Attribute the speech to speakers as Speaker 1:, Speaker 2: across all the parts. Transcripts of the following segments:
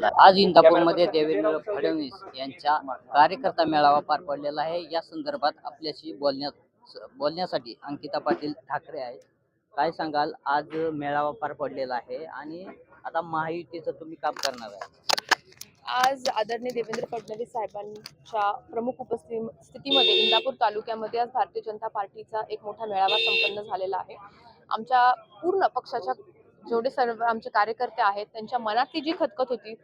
Speaker 1: आज इंदापूरमध्ये देवेंद्र फडणवीस यांच्या कार्यकर्ता मेळावा पार पडलेला आहे. या संदर्भात आपल्याशी बोलण्यात बोलण्यासाठी अंकिता पाटील ठाकरे आहेत. काय सांगाल? आज मेळावा पार पडलेला आहे आणि आता महायुतीचं तुम्ही काम करणार आहे.
Speaker 2: आज आदरणीय देवेंद्र फडणवीस साहेबांच्या प्रमुख उपस्थितीमध्ये इंदापूर तालुक्यामध्ये आज भारतीय जनता पार्टीचा एक मोठा मेळावा संपन्न झालेला आहे. आमच्या पूर्ण पक्षाच्या जेवढे सर्व आमचे कार्यकर्ते आहेत त्यांच्या मनातली जी खतखत होती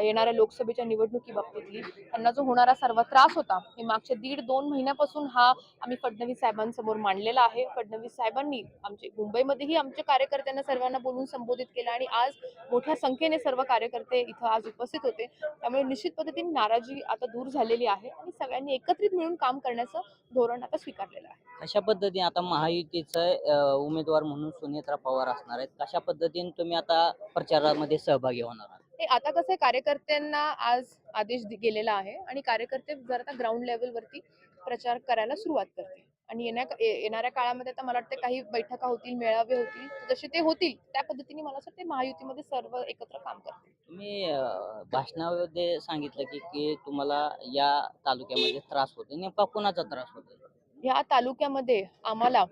Speaker 2: येणाऱ्या लोकसभेच्या निवडणुकी बाबतीतली त्यांना जो होणारा सर्व त्रास होता हे मागच्या दीड दोन महिन्यापासून हा आम्ही फडणवीस साहेबांसमोर मांडलेला आहे. फडणवीस साहेबांनी आमचे मुंबईमध्येही आमच्या कार्यकर्त्यांना सर्वांना बोलून संबोधित केलं आणि आज मोठ्या संख्येने सर्व कार्यकर्ते इथं आज उपस्थित होते. त्यामुळे निश्चित पद्धतीने नाराजी आता दूर झालेली आहे आणि सगळ्यांनी एकत्रित मिळून काम करण्याचं धोरण आता स्वीकारलेलं आहे.
Speaker 1: कशा पद्धतीने आता महायुतीचं उमेदवार म्हणून सुनेत्रा पवार असणार आहेत? कशा पद्धतीने तुम्ही आता प्रचारामध्ये सहभागी होणार आहात?
Speaker 2: ते आता कसं कार्यकर्त्यांना आज आदेश गेलेला आहे आणि कार्यकर्ते जर आता ग्राउंड लेवलवरती प्रचार करायला सुरुवात करतील. आणि येण्या येणाऱ्या काळामध्ये आता मला वाटतं काही बैठका होतील मेळावे होतील जसे ते होतील त्या पद्धतीने मला असं वाटतं महायुतीमध्ये सर्व एकत्र काम करतील.
Speaker 1: तुम्ही भाषणामध्ये सांगितलं की की तुम्हाला या तालुक्यामध्ये त्रास होतो नेमका कोणाचा त्रास होतो
Speaker 2: ह्या तालुक्यामध्ये आम्हाला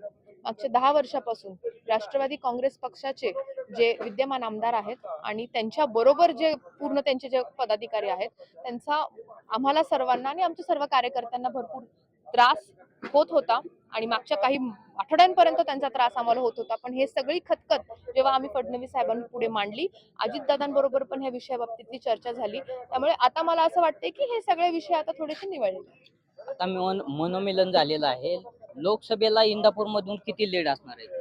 Speaker 2: मागच्या दहा वर्षापासून राष्ट्रवादी काँग्रेस पक्षाचे जे विद्यमान आमदार आहेत आणि त्यांच्या बरोबर जे पूर्ण त्यांचे जे पदाधिकारी आहेत त्यांचा आम्हाला सर्वांना आणि आमच्या सर्व कार्यकर्त्यांना भरपूर त्रास होत होता आणि मागच्या काही आठवड्यांपर्यंत त्यांचा त्रास आम्हाला होत होता. पण हे सगळी खतखत जेव्हा आम्ही फडणवीस साहेबांपुढे मांडली अजितदादांबरोबर पण ह्या विषयाबाबतीतली चर्चा झाली. त्यामुळे आता मला असं वाटतंय की हे सगळे विषय आता थोडेसे निवडले.
Speaker 1: आता मनोमिलन झालेलं आहे. लोकसभेला इंदापूर मधून किती लीड असणार आहे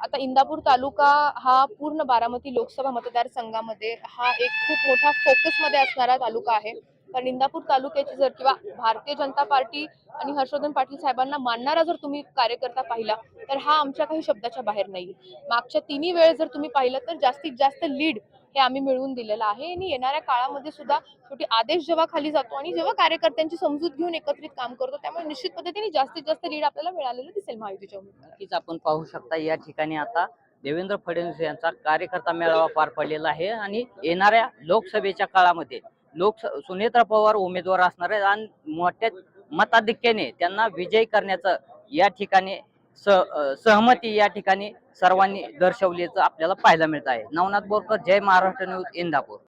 Speaker 2: आता इंदापूर तालुका हा पूर्ण बारामती लोकसभा मतदारसंघामध्ये हा एक खूप मोठा फोकसमध्ये असणारा तालुका आहे. कारण इंदापूर तालुक्याची जर किंवा भारतीय जनता पार्टी आणि हर्षवर्धन पाटील साहेबांना मानणारा जर तुम्ही कार्यकर्ता पाहिला तर हा आमच्या काही शब्दाच्या बाहेर नाही मागच्या तिन्ही वेळ जर तुम्ही पाहिलं तर जास्तीत जास्त लीड हे आम्ही मिळवून दिलेलं आहे आणि येणाऱ्या काळामध्ये सुद्धा शेवटी आदेश जेव्हा खाली जातो आणि जेव्हा कार्यकर्त्यांची समजूत घेऊन एकत्रित काम करतो त्यामुळे निश्चित पद्धतीने जास्तीत जास्त लीड आपल्याला मिळालेलं दिसेल महायुतीच्या उमेदवाराला.
Speaker 1: नक्कीच आपण पाहू शकता या ठिकाणी आता देवेंद्र फडणवीस यांचा कार्यकर्ता मेळावा पार पडलेला आहे आणि येणाऱ्या लोकसभेच्या काळामध्ये लोक सुनेत्रा पवार उमेदवार असणार आहेत आणि मोठ्या मताधिक्याने त्यांना विजयी करण्याचं या ठिकाणी स सहमती या ठिकाणी सर्वांनी दर्शवल्याचं आपल्याला पाहायला मिळत आहे. नवनाथ बोरकर जय महाराष्ट्र न्यूज इंदापूर.